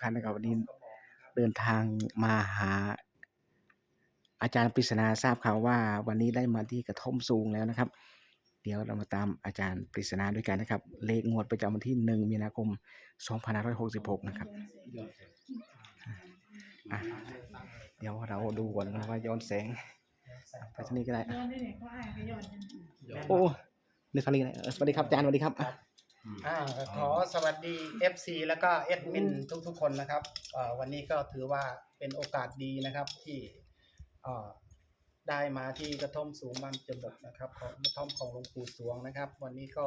ท่านนะครับวันนี้เดินทางมาหา อาจารย์ปริศนาทราบข่าวว่า วันนี้ได้มาที่กระท่อมสูงแล้วนะครับ เดี๋ยวเรามาตามอาจารย์ปริศนาด้วยกันนะครับ เลขงวดประจำวันที่1มีนาคม2566 นะครับอะเดี๋ยวเราดูก่อนนะว่าย้อนแสงไปที่นี่ก็ได้ย้อนได้ไหนเขาอ่านก็ย้อนกันโอ้ในฟังนี้ก็ได้เออสวัสดีครับอาจารย์สวัสดีครับอะ อ่าขอสวัสดี FC แล้วก็เอดมินทุกๆคนนะครับเอ่อวันนี้ก็ถือว่าเป็นโอกาสดีนะครับที่เอ่อได้มาที่กระท่อมสูงบ้านจบกนะครับของกระท่อมของหลวงปู่สวงนะครับ วันนี้ก็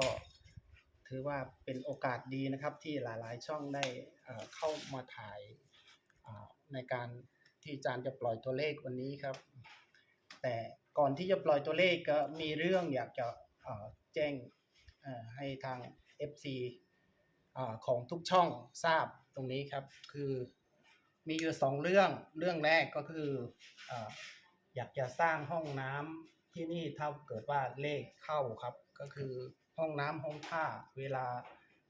ถือว่าเป็นโอกาสดีนะครับ ที่หลายๆช่องได้เอ่อเข้ามาถ่ายอ่าในการที่อาจารย์จะปล่อยตัวเลขวันนี้ครับ แต่ก่อนที่จะปล่อยตัวเลขก็มีเรื่องอยากจะเอ่อแจ้งเอ่อให้ทาง FC อของทุกช่องทราบตรงนี้ครับ คือมีอยู่สองเรื่องเรื่องแรกก็คือออยากจะสร้างห้องน้ำที่นี่ถ้าเกิดว่าเลขเข้าครับ ก็คือห้องน้ำห้องท่าเวลา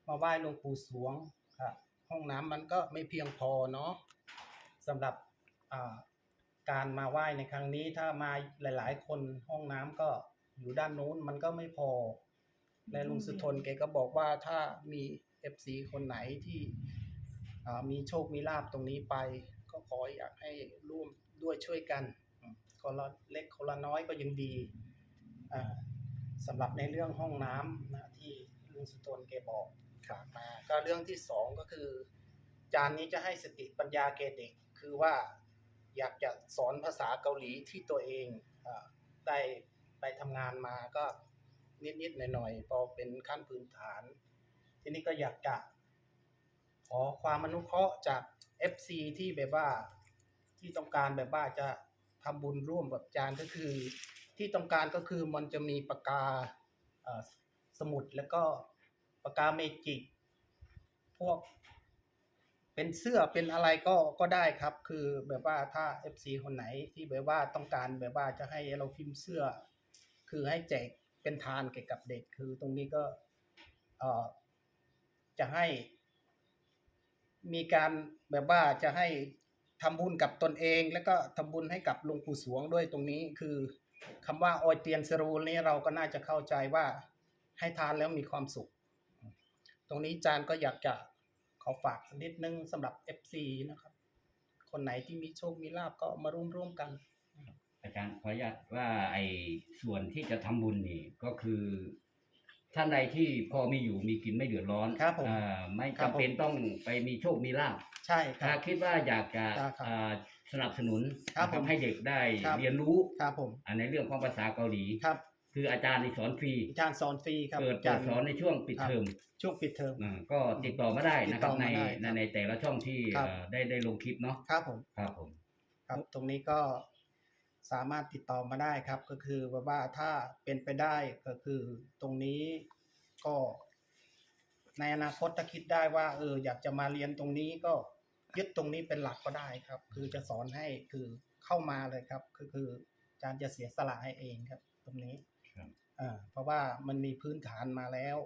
มาไหว้หลวงปู่สวงครับห้องน้ำมันก็ไม่เพียงพอเนาะสำหรับการมาไหว้ในครั้งนี้ถ้ามาหลาย ๆ คนห้องน้ำก็อยู่ด้านนู้นมันก็ไม่พอ และลุงสุทนแกก็บอกว่าถ้ามีเอฟซีคนไหนที่มีโชคมีลาบตรงนี้ไป ก็ขออยากให้ร่วมด้วยช่วยกันอืมคนละเล็กคนละน้อยก็ยังดีสำหรับในเรื่องห้องน้ำนะที่ลุงสุทนแกบอกครับมาก็เรื่องที่สองก็คือ จานนี้จะให้สติปัญญาแกเด็ก คือว่าอยากจะสอนภาษาเกาหลีที่ตัวเองอได้ไปทำงานมาก็ นิดๆหน่อยๆพอเป็นขั้นพื้นฐาน ทีนี้ก็อยากจะขอความอนุเคราะห์จาก FC ที่แบบว่าที่ต้องการแบบว่าจะทำบุญร่วมกับจารย์ก็คือ ที่ต้องการก็คือมันจะมีปากกาสมุดแล้วก็ปากกาเมจิกพวก เป็นเสื้อเป็นอะไรก็ก็ได้ครับ คือแบบว่าถ้า FC คนไหนที่แบบว่าต้องการแบบว่าจะให้เราพิมพ์เสื้อ คือให้แจก เป็นทานเกี่ยวกับเด็กคือตรงนี้ก็จะให้ มีการแบบว่าจะให้ทำบุญกับตนเอง แล้วก็ทำบุญให้กับหลวงปู่สวงด้วยตรงนี้คือคำว่าออยเตียนสรูนี้เราก็น่าจะเข้าใจว่าให้ทานแล้วมีความสุข ตรงนี้อาจารย์ก็อยากจะขอฝากนิดนึงสำหรับ FC นะครับ คนไหนที่มีโชคมีลาบก็มาร่วมร่วมกัน อาจารย์ขออนุญาตว่าไอ้ส่วนที่จะทำบุญนี่ก็คือ ท่านใดที่พอมีอยู่มีกินไม่เดือดร้อนครับผมอ่าไม่ครับจำเป็นผมต้องไปมีโชคมีลาภใช่คถ้ารับคิดว่าอยากจะครับอ่าสนับสนุนครับนะผมให้เด็กได้ครับ เรียนรู้ครับผมอ่าในเรื่องของภาษาเกาหลี ครับคืออาจารย์นี่สอนฟรีอาจารย์สอนฟรีครับเปิดอาเปิจารดย์สอนในช่วงปิดครับเทอมช่วงปิดเทอม อ่าก็ติดต่อมาได้นะครับติดต่อในมาได้ในครับในแต่ละช่องที่ครับ เอ่อได้ได้ลงคลิปเนาะครับผม ครับผม ครับตรงนี้ก็ สามารถติดต่อมาได้ครับ ก็คือแบบว่าถ้าเป็นไปได้ก็คือตรงนี้ก็ ในอนาคตถ้าคิดได้ว่า เออ อยากจะมาเรียนตรงนี้ก็ยึดตรงนี้เป็นหลักก็ได้ครับ คือจะสอนให้คือเข้ามาเลยครับ ก็คืออาจารย์จะเสียสละให้เองครับ ตรงนี้ครับอ่าเพราะว่ามันมีพื้นฐานมาแล้ว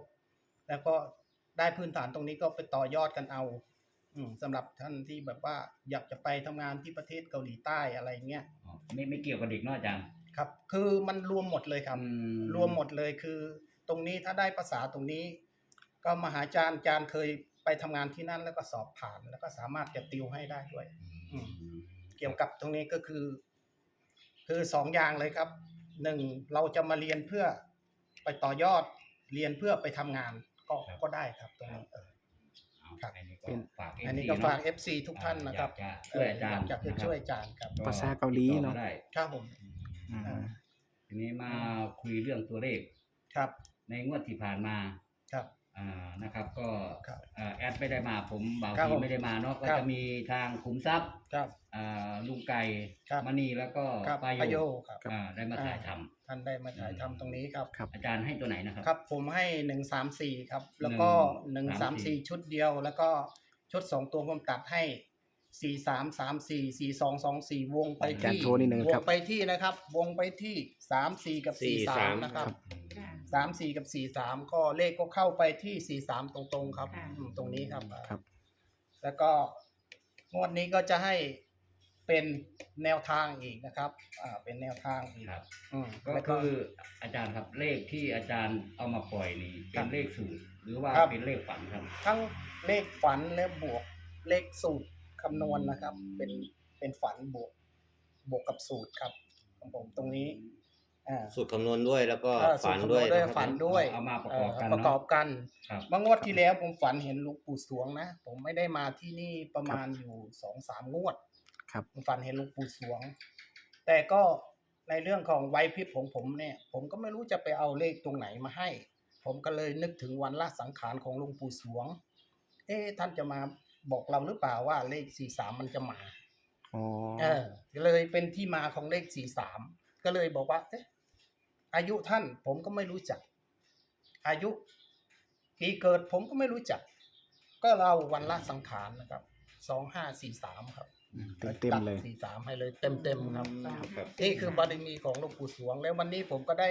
แล้วก็ได้พื้นฐานตรงนี้ก็ไปต่อยอดกันเอาอืม สำหรับท่านที่แบบว่าอยากจะไปทำงานที่ประเทศเกาหลีใต้อะไรเงี้ยอ๋อไม่ไม่เกี่ยวกับเด็กเนาะอาจารย์ครับ คือมันรวมหมดเลยครับ อืรวมหมดเลยคือ ตรงนี้ถ้าได้ภาษาตรงนี้ ก็มหาอาจารย์อาจารย์เคยไปทำงานที่นั่นแล้วก็สอบผ่าน แล้วก็สามารถจะติวให้ได้ด้วย อืม เกี่ยวกับตรงนี้ก็คือ คือสองอย่างเลยครับหนึ่งเราจะมาเรียนเพื่อไปต่อยอดเรียนเพื่อไปทำงานก็ก็ได้ครับตรงนี้เออเอา ครับ อันนี้ก็เป็น ฝาก อันนี้ FC ก็ฝาก เะ FC ทุกท่านนะครับอยากจะช่วยอาจารย์เอยากจะช่วยอาจารย์ครับนะคภาบษาเกาหลีเนอะ ติดต่อมได้ครับผมอืมอ่า ทีนี้มาคุยเรื่องตัวเลข ครับ ในงวดที่ผ่านมาครับ อ่านะครับก็ครับอ่าแอดไม่ได้มาผมบ่าวครับทีผมไม่ได้มาเนาะก็ครับจะมีทางขุมทรัพย์ครับ อ่าลุงไก่ครับมณีแล้วก็ครับปาประโยโยครับ อ่าได้มาถ่ายทำ ท่านได้มาถ่ายทำตรงนี้ครับ ครับ อาจารย์ให้ตัวไหนนะครับ ครับผมให้หนึ่งสามสี่ครับ แล้วก็หหนึ่นึ่งงสาสามมสี่สี่ชุดเดียว แล้วก็ชุดสองตัวผมตัดให้สี่สามสามสี่สี่สองสองสี่วงไปอาจารย์ที่โชว์นิดนึงวครังบ ไปที่นะครับ วงไปที่สามสี่กับสี่สามนะครับค่ะ สามสี่กับสี่สามก็เลขก็เข้าไปที่สี่สามตรงๆครับค่ะ อืมตรงนี้ครับ ครับ แล้วก็งวดนี้ก็จะให้ เป็นแนวทางอีกนะครับ อ่า เป็นแนวทางอีกครับ อืมก็แล้วคืออาจารย์ครับเลขที่อาจารย์เอามาปล่อยนี่เป็ครันบเลขสูตรหรือว่าครับ เป็นเลขฝันครับ ทั้งเลขฝันและบวกเลขสูตรคำนวณนะครับ เป็นเป็นฝันบวกบวกกับสูตรครับของผมตรงนี้อ่าสูตรคำนวณด้วยแล้วก็อ่าสูฝัตนรคำนด้ววยณด้วยนะครับ ฝันด้วยเอามาประเอ่กออบกันประกอบเนาะกัน ครับ เมื่องวดที่แล้วผมฝันเห็นหลวงปู่สวงนะ ผมไม่ได้มาที่นี่ประมาณอยู่สองสามงวด ครับผมฝันเห็นหลวงปู่สวง แต่ก็ในเรื่องของไวยพริบของผมเนี่ย ผมก็ไม่รู้จะไปเอาเลขตรงไหนมาให้ ผมก็เลยนึกถึงวันละสังขารของหลวงปู่สวง เอ๊ะท่านจะมาบอกเราหรือเปล่าว่าเลขสี่สามมันจะมาอ๋อเออเลยเป็นที่มาของเลขสี่สามก็เลยบอกว่า เอ๊ะอายุท่านผมก็ไม่รู้จัก อายุปีเกิดผมก็ไม่รู้จัก ก็เราวันละสังขารนะครับสองห้าสี่สามครับ เต็มเต็มๆเลย สี่สามให้เลยเต็มเต็มๆครับ ครับ นี่คือบารมีของหลวงปู่สวงแล้ววันนี้ผมก็ได้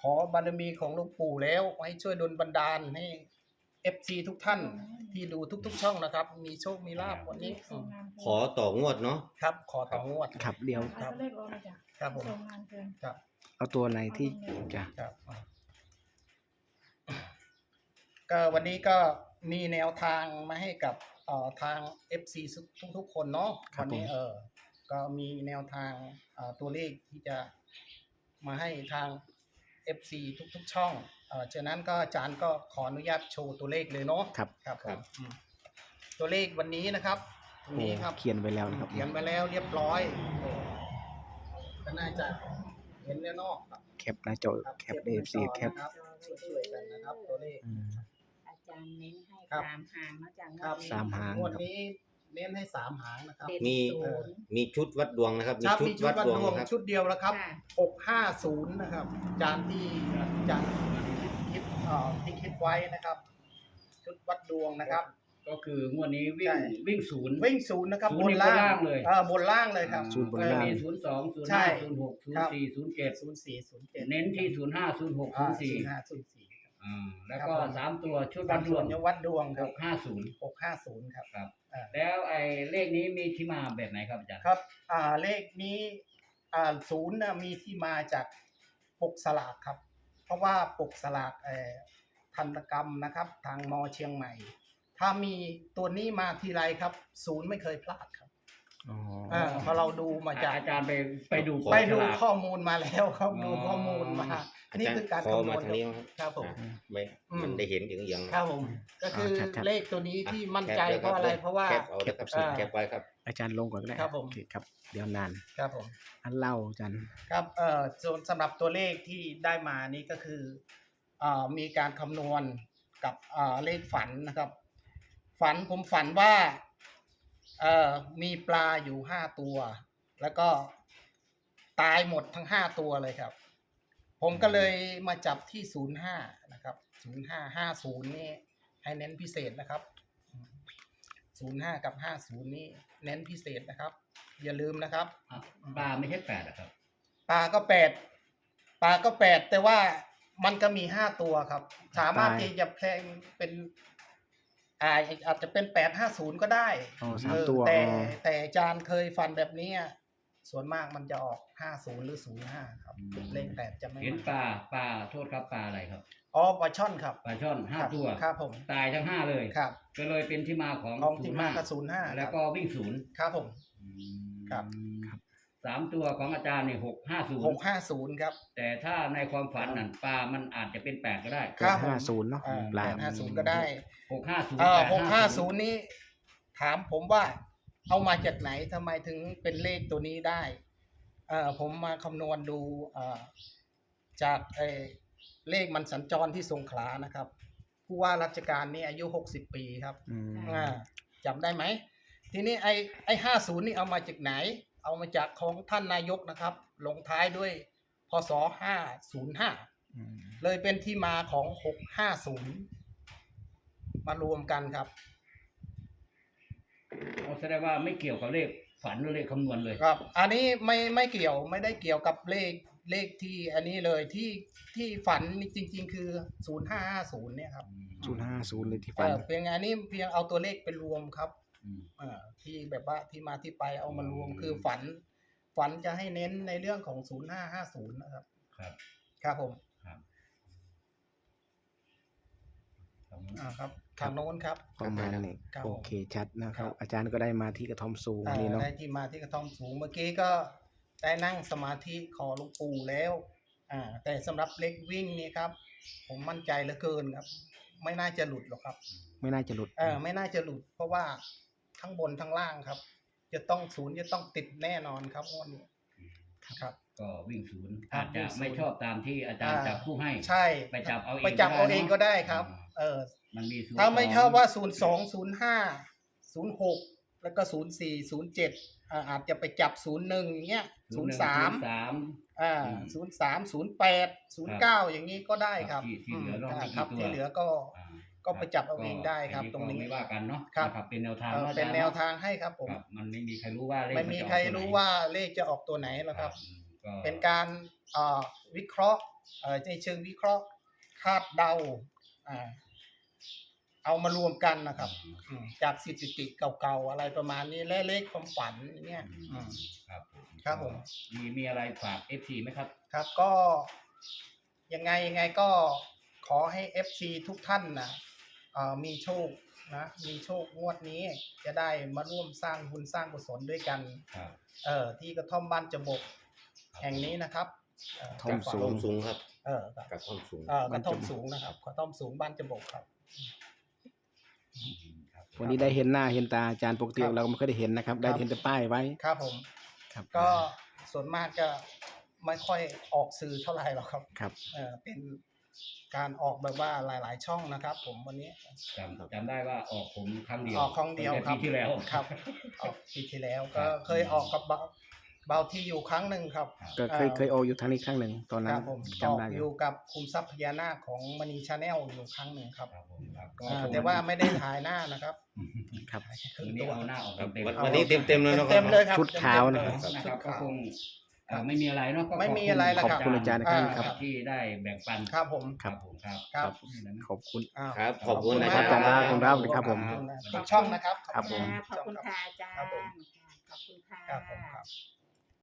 ขอบารมีของหลวงปู่แล้วให้ช่วยดลบันดาลให้เอฟซีทุกท่านที่ดูทุก ๆ ช่องนะครับ มีโชคมีลาภวันนี้อืมขอต่องวดเนาะ ครับ ขอต่องวด ครับเดียว ครับ เลขออกมาจากครับผมส่งงานเกิน ครับเอาตัวไหนที่จะครับอ่าก็วันนี้ก็มีแนวทางมาให้กับ เอ่อทาง FC ทุกๆคนเนาะวันนี้เออก็มีแนวทางเอ่อตัวเลขที่จะมาให้ทาง FC ทุกๆช่องเอ่อฉะนั้นก็อาจารย์ก็ขออนุญาตโชว์ตัวเลขเลยเนาะครับครับครับอืมตัวเลขวันนี้นะครับตรงโอ้นี้ครับ เขียนไว้แล้วนะครับเขียนไปแล้วเรียบร้อยเออก็น่าจะเห็นแน่นอนครับแคปหน้าจอครับแคปเอฟซีแคปนะครับช่วยๆกันนะครับ ตัวเลขอืมอาจารย์เน้นให้ ครับ สามหางมาจากครับสามหางงวดนี้เน้นให้สามหางนะครับ เด่นมี ศูนย์มีชุดวัดดวงนะครับ มีครับชุดมีชุดวัดวัดดวงดวงนะครับชุดเดียวแล้วครับ ค่ะหกห้าศูนย์นะครับ จานที่จานคิดเอ่อที่คิดไว้นะครับ ชุดวัดดวงนะครับ ก็คืองวดนี้วิ่ใช่งวิ่งศูนย์ วิ่งศูนย์นะครับศูบนย์นนี่ล่าบนล่างงเลยเออบนล่างเลยครับ ศูนย์บนก็ล่าง มีศูนย์สองศูนย์ใช่ห้าศูนย์หกศูนครัย์บ สี่ศูนย์เจ็ดศูนย์สี่ศูนย์เจ็ดเน้นที่ศูนย์ห้าศูนย์หกศูอ่านย์สี่ศูนย์ห้าศูนย์สี่ อ่าแล้วครับก็ผม สามตัวชุดวัวัดดดดววงงเนี่ยวัดดวงคหรับกห้าศูนย์หกห้าศูนย์ครับ ครับ อ่า แล้วไอ้เลขนี้มีที่มาแบบไหนครับอาจารย์ ครับอ่าเลขนี้อ่าศูนย์นะมีที่มาจากปกสลากครับ เพราะว่าปกสลากเอ่อทันตกรรมนะครับ ทางมอเชียงใหม่ ถ้ามีตัวนี้มาทีไรครับ ศูนย์ไม่เคยพลาดครับ อ๋ออ่าเพราะเราดูมาจากอาจารย์ไปไปดูขอไปดูฉลาก ข้อมูลมาแล้วครับอ๋อดูข้อมูลมาอานี่จารย์คือการขอคำนมาวณทางนี้นะครับครับผมอ่าไม่อืม มันได้เห็นอย่างอย่างครับผมก็คือเลขตัวนี้ที่มั่นใจเพราะอะไรเพราะว่า แคปเอาเลยครับอ่า แคปไว้ครับ อาจารย์ลงก่อนก็ได้ครับผม โอเคครับ เดี๋ยวนาน ครับผม อันเล่าอาจารย์ ครับ เอ่อส่วนสำหรับตัวเลขที่ได้มานี่ก็คือเอ่อมีการคำนวณกับเอ่อเลขฝันนะครับ ฝันผมฝันว่า เอ่อมีปลาอยู่ห้าตัว แล้วก็ตายหมดทั้งห้าตัวเลยครับ ผมก็เลยมาจับที่ศูนย์ห้านะครับศูนย์ห้าห้าศูนย์นี่ให้เน้นพิเศษนะครับศูนย์ห้ากับห้าศูนย์นี่เน้นพิเศษนะครับ อย่าลืมนะครับ อะปลาไม่ใช่แปดเหรอครับปลาก็แปดปลาก็แปดแต่ว่ามันก็มีห้าตัวครับ สามารถตาย ที่จะแพลงเป็น อ่าอาจจะเป็นแปดห้าศูนย์ก็ได้อ๋อสามเออตัวแต่อ๋อ แต่อาจารย์เคยฟันแบบนี้อะส่วนมากมันจะออกห้าศูนย์หรือศูนย์ห้าครับ อืม เลขแปดจะไม่เห็นมาปลาปลาโทษครับปลาอะไรครับอ๋อปลาช่อนครับปลาช่อนห้าครับตัว ครับผมตายทั้งห้าเลย ครับก็เลยเป็นที่มาของของที่ศูนย์มาห้ากับศูนย์ห้าแล้วก็วิ่งศูนย์ครับผม ครับ สามตัวของอาจารย์เนี่ยหกห้าศูนหย์กห้าศูนย์ครับ แต่ถ้าในความฝันนั่นปลามันอาจจะเป็นแปดก็ได้ครั บ ห้าศูนย์เนาะอ่าปลาแปดห้าศูนย์ก็ได้หกห้าศูนย์เอ่อแปดหกห้าศูนย์นี้ ถามผมว่า เอามาจากไหนทำไมถึงเป็นเลขตัวนี้ได้เอ่อผมมาคำนวณดูเอ่อจากเอ่อเลขมันสัญจรที่สงขลานะครับผู้ว่าราชการนี่อายุหกสิบปีครับ อืม อ่าจำได้ไหม ทีนี้ไอ้ไอ้ห้าศูนย์นี่เอามาจากไหน เอามาจากของท่านนายกนะครับ ลงท้ายด้วยพศห้าศูนย์ห้าอืมเลยเป็นที่มาของหกห้าศูนย์มารวมกันครับ เอาแสดงว่าไม่เกี่ยวกับเลขฝันหรือเลขคำนวณเลย ครับ อันนี้ไม่ไม่เกี่ยวไม่ได้เกี่ยวกับเลขเลขที่อันนี้เลยที่ที่ฝันนี่จริง ๆ คือศูนย์ห้าห้าศูนย์เนี่ยครับ ศูนย์ห้าศูนย์เลยที่เอฟันอเพียงอันนี้เพียงเอาตัวเลขเป็นรวมครับม อืมเอ่อที่แบบว่าที่มาที่ไปเอามารวมคือฝัน ฝันจะให้เน้นในเรื่องของศูนย์ห้าห้าศูนย์นะครับ ครับ ครับผมครับตรงนี้อ่าครับทางโน้นครับประมาณนี้ครับโอผมเคชัดนะครัครับบอาจารย์ก็ได้มาที่กระท่อมสูงอ่านี่เนาะ ได้ที่มาที่กระท่อมสูงเมื่อกี้ก็ได้นั่งสมาธิขอหลวงปู่แล้วอ่าแต่สำหรับเล็กวิ่งนี่ครับ ผมมั่นใจเหลือเกินครับ ไม่น่าจะหลุดหรอกครับ ไม่น่าจะหลุด เออไม่น่าจะหลุด เพราะว่า ทั้งบนทั้งล่างครับ จะต้องศูนย์จะต้องติดแน่นอนครับงวดนี้ครับ ก็วิ่งศูนย์ครัอาบจจะวิ่งศูนย์ไม่ชอบตามที่อาจารย์อ่าจับคู่ให้ใช่ไปจับเอาเองไปจับเอาก็ได้เองเนอะก็ได้ครับอ่าเออมันมีศูนย์ถ้าไม่สงชอบว่าศูนย์สองศูนย์ห้าศูนย์หกแล้วก็ศูนย์สี่ศูนย์เจ็ดอาจจะไปจับศูนย์หนึ่งอย่างเงี้ยศูนย์สามสามอ่าอืมศูนย์สามศูนย์แปดศูนย์เก้าอย่างนี้ก็ได้ครับที่ที่เหลือมรอบไม่กี่ครับตัวที่เหลือก็อ่า ก็ไปจับเอาเองได้ครับก็ตรงนี้ไม่ว่ากันเนาะครับนะเป็นแนวทางเอ่ออะเป็นอาจารย์แนวเอะทางให้ครับผมครับมันไม่มีใครรู้ว่าเลขไม่มีนจะออกใครตัวไหนรู้ว่าเลขจะออกตัวไหนหรอกครับก็เป็นการเอ่อวิเคราะห์เอ่อในเชิงวิเคราะห์คาดเดาอ่าเอามารวมกันนะครับอืมจากสถิติเก่าๆอะไรประมาณนี้และเลขความฝันเนี่ยอืมครับผมครับผมมีมีอะไรฝากเอฟซีไหมครับ ครับก็ยังไงยังไงก็ขอให้ FC ทุกท่านนะเอ่อ มีโชคนะมีโชคงวดนี้จะได้มาร่วมสร้างบุญสร้างกุศลด้วยกันครับเอ่อที่กระท่อมบ้านจบกแห่งนี้นะครับเอ่อท่อมสูท่อมสูงครับเออครับกับท่อมสูง เอ่อกระท่อมสูงนะครับกระท่อมสูงบ้านจบกครับ ครับวันนี้ได้เห็นหน้าเห็นตาอาจารย์ปกติครับเราก็ไม่เคยได้เห็นนะครับ ได้เห็นแต่ป้ายไว้ครับผม ครับก็ส่วนมากจะไม่ค่อยออกสื่อเท่าไหร่หรอกครับ ครับ เออเป็น การออกแบบว่าหลาย ๆ ช่องนะครับ ผมวันนี้จำจำได้ว่าออกผมครั้งเดียวออกครั้งเดียวตั้แต่ครับปีที่แล้วครับ ออกปีที่แล้วครัก็บเคยออกกับเบาเบาที่อยู่ครั้งหนึ่งครับก็เคยเคยโออยู่ทางนี้ครั้งหนึ่งตอนคนั้นรับผมอจำอกได้ออยู่ยู่กับคุมทรัพย์พญานาคของมณีชาแนลอยู่ครั้งหนึ่งครับครับผมครับก็อ่าแต่ว่าไม่ได้ถ่ายหน้านะครับครับถ่ายแค่ครึ่วังนนี้ตัวเอาหน้าออกครับเต็มวันๆวันนี้เต็มเต็มๆเลยเนาะคเต็รับมๆเลยครับชุดขาวนะเต็มๆเลยนะชุครัดบก็ขาวคงเอ่อไม่มีอะไรเนาะก็ไม่มีอะไรแล้วขอบคุณอาจารย์นะครับอ่าที่ได้แบ่งปันครับผม ครับผมครับครับขอบคุณ อ้าว ครับ ขอบคุณนะขคอรับบคุณครับมากครับผม ขอบคุณทุกช่องนะครับ ครับผม ขอบคุณค่ะอาจารย์ ครับผม ขอบคุณค่ะ ครับผมครับ